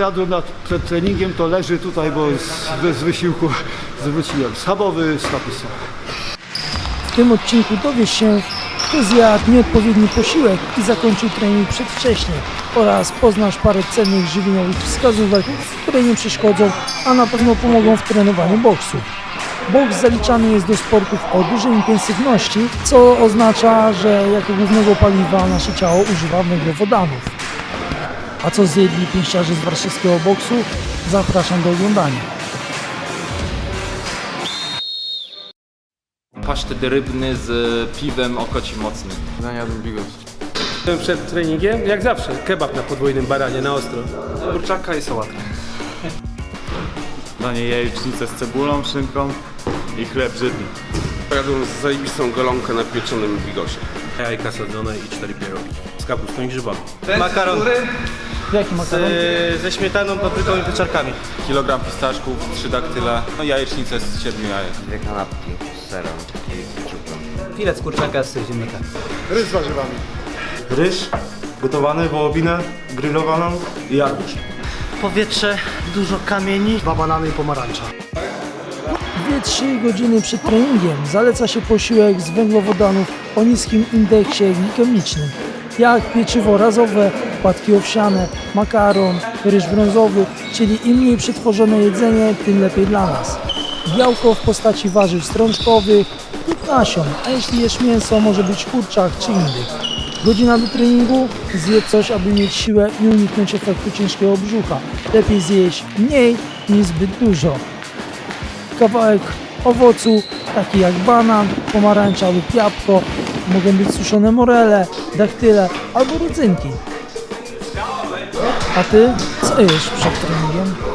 Jadłem nad, przed treningiem, to leży tutaj, bo z, bez wysiłku zwróciłem schabowy z kapusta. W tym odcinku dowiesz się, kto zjadł nieodpowiedni posiłek i zakończył trening przedwcześnie oraz poznasz parę cennych żywieniowych wskazówek, które nie przeszkodzą, a na pewno pomogą w trenowaniu boksu. Boks zaliczany jest do sportów o dużej intensywności, co oznacza, że jako głównego paliwa nasze ciało używa węglowodanów. A co zjedli pięściarze z warszawskiego boksu? Zapraszam do oglądania. Pasztet rybny z piwem o koci mocnym. Zaniadłem bigos. Przed treningiem, jak zawsze, kebab na podwójnym baranie, na ostro. Kurczaka i sałatka. Danie jajecznicę z cebulą, szynką i chleb żydny. Jadłem zajebistą golonkę na pieczonym bigosie. Jajka sadzone i cztery pierogi. Z kapustą i grzybami. Makaron Jaki makaron? y, ze śmietaną, papryką i pieczarkami. Kilogram pistaszków, trzy daktyle, no jajecznicę z siedmiu jajek. Dwie kanapki z serem i keczupem. Filet z kurczaka z ziemniaka. ryż gotowany, wołowinę grillowaną i arbusz. Powietrze, dużo kamieni. Dwa banany i pomarańcza. 2-3 godziny przed treningiem zaleca się posiłek z węglowodanów o niskim indeksie glikemicznym, jak pieczywo razowe, płatki owsiane, makaron, ryż brązowy, czyli im mniej przetworzone jedzenie, tym lepiej dla nas. Białko w postaci warzyw strączkowych lub nasion, a jeśli jesz mięso, może być kurczak czy indyk. Godzina do treningu, zjedz coś, aby mieć siłę i uniknąć efektu ciężkiego brzucha. Lepiej zjeść mniej niż zbyt dużo kawałek owocu, taki jak banan, pomarańcza lub jabłko, mogą być suszone morele, daktyle albo rodzynki. A ty co jesz przed treningiem?